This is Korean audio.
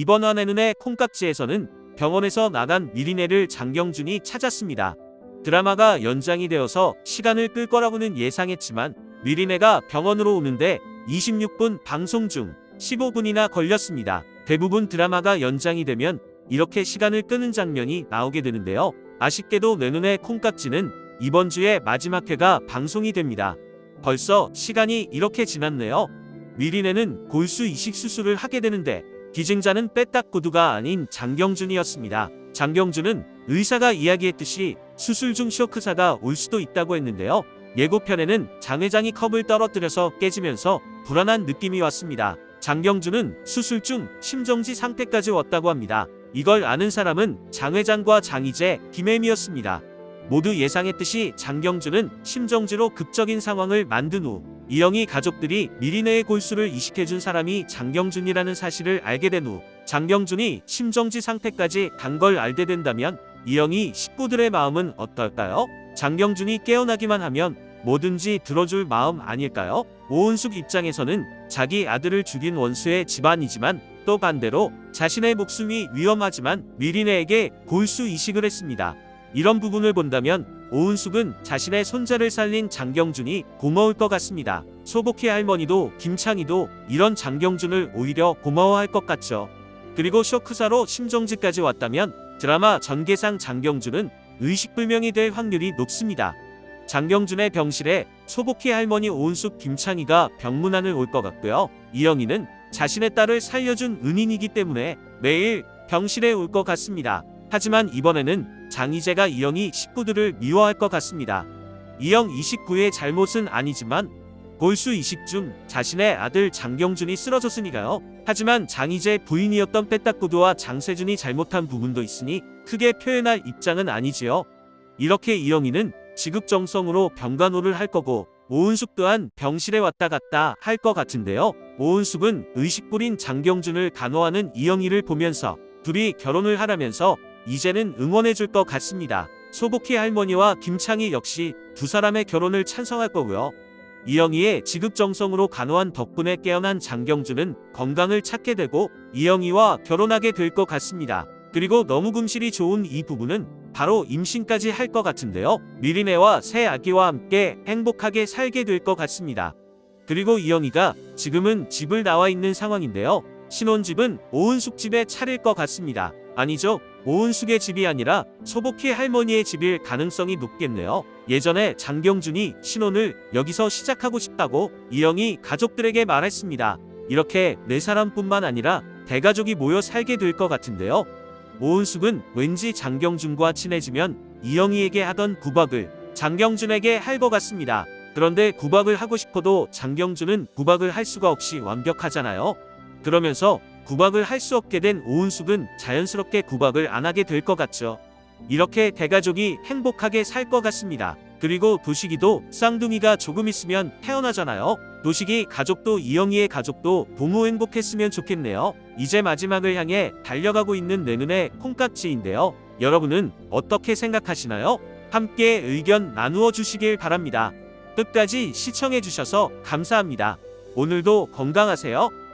이번 한 해는의 콩깍지에서는 병원에서 나간 미리네를 장경준이 찾았습니다. 드라마가 연장이 되어서 시간을 끌 거라고는 예상했지만 미리네가 병원으로 오는데 26분 방송 중 15분이나 걸렸습니다. 대부분 드라마가 연장이 되면 이렇게 시간을 끄는 장면이 나오게 되는데요. 아쉽게도 내 눈의 콩깍지는 이번 주에 마지막 회가 방송이 됩니다. 벌써 시간이 이렇게 지났네요. 미리네는 골수 이식 수술을 하게 되는데 기증자는 빼딱 구두가 아닌 장경준이었습니다. 장경준은 의사가 이야기했듯이 수술 중 쇼크사가 올 수도 있다고 했는데요. 예고편에는 장 회장이 컵을 떨어뜨려서 깨지면서 불안한 느낌이 왔습니다. 장경준은 수술 중 심정지 상태까지 왔다고 합니다. 이걸 아는 사람은 장 회장과 장희재, 김혜미였습니다. 모두 예상했듯이 장경준은 심정지로 극적인 상황을 만든 후 이영희 가족들이 미리네의 골수를 이식해준 사람이 장경준이라는 사실을 알게 된 후 장경준이 심정지 상태까지 간 걸 알게 된다면 이영희 식구들의 마음은 어떨까요? 장경준이 깨어나기만 하면 뭐든지 들어줄 마음 아닐까요? 오은숙 입장에서는 자기 아들을 죽인 원수의 집안이지만 또 반대로 자신의 목숨이 위험하지만 미리네에게 골수 이식을 했습니다. 이런 부분을 본다면 오은숙은 자신의 손자를 살린 장경준이 고마울 것 같습니다. 소복희 할머니도 김창희도 이런 장경준을 오히려 고마워할 것 같죠. 그리고 쇼크사로 심정지까지 왔다면 드라마 전개상 장경준은 의식불명이 될 확률이 높습니다. 장경준의 병실에 소복희 할머니 오은숙 김창희가 병문안을 올 것 같고요. 이영희는 자신의 딸을 살려준 은인이기 때문에 매일 병실에 올 것 같습니다. 하지만 이번에는 장희재가 이영희 식구들을 미워할 것 같습니다. 이영 29의 잘못은 아니지만 골수 이식 중 자신의 아들 장경준이 쓰러졌으니까요. 하지만 장희재 부인이었던 빼딱구두와 장세준이 잘못한 부분도 있으니 크게 표현할 입장은 아니지요. 이렇게 이영희는 지극정성으로 병간호를 할 거고 오은숙 또한 병실에 왔다 갔다 할 것 같은데요. 오은숙은 의식 부린 장경준을 간호하는 이영희를 보면서 둘이 결혼을 하라면서 이제는 응원해 줄 것 같습니다. 소복희 할머니와 김창희 역시 두 사람의 결혼을 찬성할 거고요. 이영희의 지극정성으로 간호한 덕분에 깨어난 장경준은 건강을 찾게 되고 이영희와 결혼하게 될 것 같습니다. 그리고 너무 금실이 좋은 이 부부는 바로 임신까지 할 것 같은데요. 미리네와 새 아기와 함께 행복하게 살게 될 것 같습니다. 그리고 이영희가 지금은 집을 나와 있는 상황인데요. 신혼집은 오은숙 집에 차릴 것 같습니다. 아니죠. 오은숙의 집이 아니라 소복희 할머니의 집일 가능성이 높겠네요. 예전에 장경준이 신혼을 여기서 시작하고 싶다고 이영희 가족들에게 말했습니다. 이렇게 네 사람뿐만 아니라 대가족이 모여 살게 될 것 같은데요. 오은숙은 왠지 장경준과 친해지면 이영희에게 하던 구박을 장경준에게 할 것 같습니다. 그런데 구박을 하고 싶어도 장경준은 구박을 할 수가 없이 완벽하잖아요. 그러면서 구박을 할 수 없게 된 오은숙은 자연스럽게 구박을 안 하게 될 것 같죠. 이렇게 대가족이 행복하게 살 것 같습니다. 그리고 도식이도 쌍둥이가 조금 있으면 태어나잖아요. 도식이 가족도 이영희의 가족도 부모 행복했으면 좋겠네요. 이제 마지막을 향해 달려가고 있는 내 눈의 콩깍지인데요. 여러분은 어떻게 생각하시나요? 함께 의견 나누어 주시길 바랍니다. 끝까지 시청해 주셔서 감사합니다. 오늘도 건강하세요.